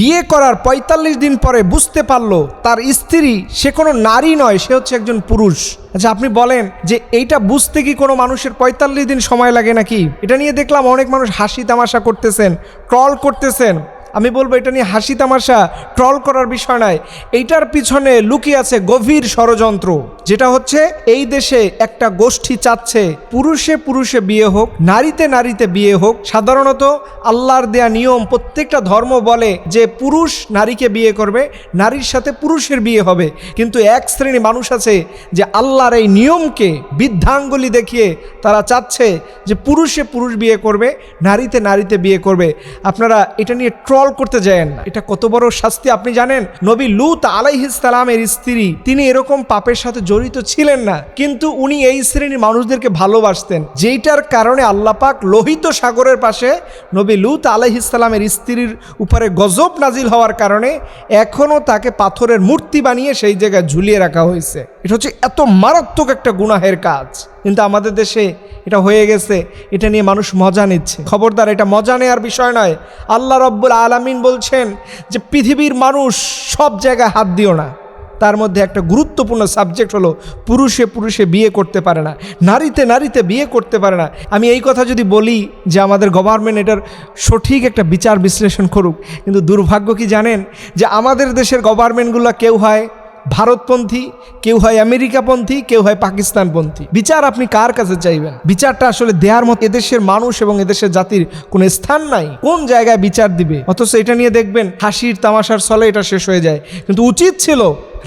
বিয়ে করার ৪৫ দিন পরে বুঝতে পারল তার স্ত্রী সে কোনো নারী নয়, সে হচ্ছে একজন পুরুষ। আচ্ছা আপনি বলেন যে এইটা বুঝতে কি কোনো মানুষের ৪৫ দিন সময় লাগে নাকি? এটা নিয়ে দেখলাম অনেক মানুষ হাসি তামাশা করতেছেন, ট্রল করতেছেন। আমি বলব এটা নিয়ে হাসি তামাশা, ট্রল করার বিষয় নয়। এইটার পিছনে লুকিয়ে আছে গভীর ষড়যন্ত্র। যেটা হচ্ছে, এই দেশে একটা গোষ্ঠী চাচ্ছে, পুরুষে পুরুষে বিয়ে হোক, নারীতে নারীতে বিয়ে হোক। সাধারণত আল্লাহর দেয়া নিয়ম প্রত্যেকটা ধর্ম বলে যে পুরুষ নারীকে বিয়ে করবে, নারীর সাথে পুরুষের বিয়ে হবে। কিন্তু এক শ্রেণি মানুষ আছে যে আল্লাহর এই নিয়মকে বৃদ্ধাঙ্গুলি দেখিয়ে তারা চাচ্ছে যে পুরুষে পুরুষ বিয়ে করবে, নারীতে নারীতে বিয়ে করবে। আপনারা এটা নিয়ে ট্রল করতে যায়েন না। এটা কত বড় শাস্তি, আপনি জানেন? নবী লুত আলাইহিসালামের স্ত্রী, তিনি এরকম পাপের সাথে জড়িত ছিলেন না। কিন্তু উনি এই শ্রেণির মানুষদেরকে ভালোবাসতেন। যেইটার কারণে আল্লাপাক লোহিত সাগরের পাশে নবী লুত আলাইহিসালামের স্ত্রীর উপরে গজব নাজিল হওয়ার কারণে এখনও তাকে পাথরের মূর্তি বানিয়ে সেই জায়গায় ঝুলিয়ে রাখা হয়েছে। এটা হচ্ছে এত মারাত্মক একটা গুনাহের কাজ। কিন্তু আমাদের দেশে এটা হয়ে গেছে। এটা নিয়ে মানুষ মজা নিচ্ছে। খবরদার, এটা মজা নেওয়ার বিষয় নয়। আল্লাহ রব্বুল আলামিন বলছেন যে, পৃথিবীর মানুষ সব জায়গায় হাত দিও না। তার মধ্যে একটা গুরুত্বপূর্ণ সাবজেক্ট হলো পুরুষে পুরুষে বিয়ে করতে পারে না। নারীতে নারীতে বিয়ে করতে পারে না। আমি এই কথা যদি বলি যে আমাদের গভর্নমেন্ট এটার সঠিক একটা বিচার বিশ্লেষণ করুক, কিন্তু দুর্ভাগ্য কি জানেন? যে আমাদের দেশের গভর্নমেন্টগুলো কেউ হয় ভারতপন্থী, কেউ হয় আমেরিকাপন্থী, কেউ হয় পাকিস্তানপন্থী। বিচার আপনি কার কাছে চাইবেন? বিচারটা আসলে দেওয়ার মতো এদেশের মানুষ এবং এদেশের জাতির কোনো স্থান নাই। কোন জায়গায় বিচার দিবে? অথচ এটা নিয়ে দেখবেন, হাসির তামাশার ছলে এটা শেষ হয়ে যায়। কিন্তু উচিত ছিল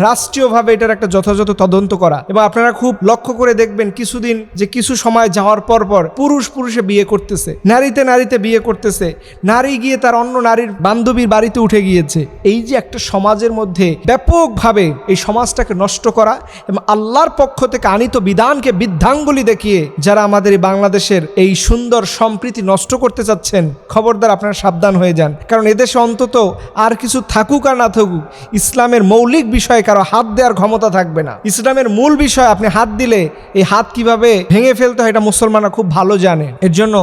রাষ্ট্রীয়ভাবে এটার একটা যথাযথ তদন্ত করা। এবং আপনারা খুব লক্ষ্য করে দেখবেন কিছুদিন যে কিছু সময় যাওয়ার পর পর পুরুষ পুরুষে বিয়ে করতেছে, নারীতে নারীতে বিয়ে করতেছে, নারী গিয়ে তার অন্য নারীর বান্ধবীর বাড়িতে উঠে গিয়েছে। এই যে একটা সমাজের মধ্যে ব্যাপকভাবে এই সমাজটাকে নষ্ট করা এবং আল্লাহর পক্ষ থেকে আনিত বিধানকে বৃদ্ধাঙ্গুলি দেখিয়ে যারা আমাদের এই বাংলাদেশের এই সুন্দর সম্প্রীতি নষ্ট করতে চাচ্ছেন, খবরদার আপনারা সাবধান হয়ে যান। কারণ এদেশে অন্তত আর কিছু থাকুক আর না থাকুক, ইসলামের মৌলিক বিষয়ে কারও হাত দেওয়ার ক্ষমতা থাকবে না। ইসলামের মূল বিষয়, আপনি হাত দিলে এই হাত কীভাবে ভেঙে ফেলতে হয়, এটা মুসলমানরা খুব ভালো জানে। এর জন্য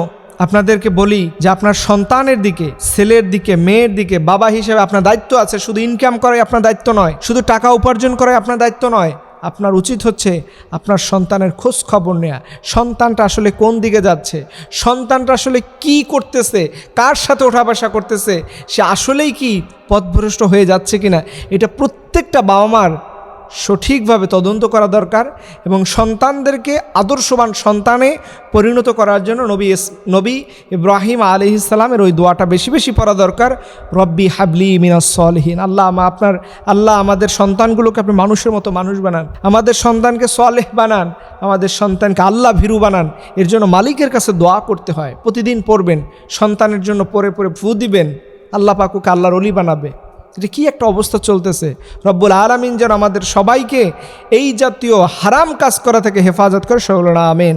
আপনাদেরকে বলি যে আপনার সন্তানের দিকে, ছেলের দিকে, মেয়ের দিকে, বাবা হিসেবে আপনার দায়িত্ব আছে। শুধু ইনকাম করাই আপনার দায়িত্ব নয়, শুধু টাকা উপার্জন করাই আপনার দায়িত্ব নয় আপনার উচিত হচ্ছে আপনার সন্তানের খোঁজ খবর নেওয়া সন্তানটা আসলে কোন দিকে যাচ্ছে? সন্তানটা আসলে কি করতেছে? কার সাথে ওঠা বসা করতেছে? সে আসলেই কি পথভ্রষ্ট হয়ে যাচ্ছে কিনা? এটা প্রত্যেকটা বাবা মার সঠিকভাবে তদন্ত করা দরকার এবং সন্তানদেরকে আদর্শবান সন্তানে পরিণত করার জন্য নবী নবী ইব্রাহিম আলি ইসলামের ওই দোয়াটা বেশি বেশি পড়া দরকার। রব্বি হাবলি মিনাসলহীন আল্লাহ আমা আপনার, আল্লাহ আমাদের সন্তানগুলোকে আপনি মানুষের মতো মানুষ বানান। আমাদের সন্তানকে সলেহ বানান। আমাদের সন্তানকে আল্লাহ ভীরু বানান। এর জন্য মালিকের কাছে দোয়া করতে হয়। প্রতিদিন পড়বেন। সন্তানের জন্য পরে পরে ফু দিবেন। আল্লাহ পাকুকে আল্লাহর অলি বানাবে। এটা কী একটা অবস্থা চলতেছে। রব্বুল আলমিন যেন আমাদের সবাইকে এই জাতীয় হারাম কাজ করা থেকে হেফাজত করে। সকল আমেন।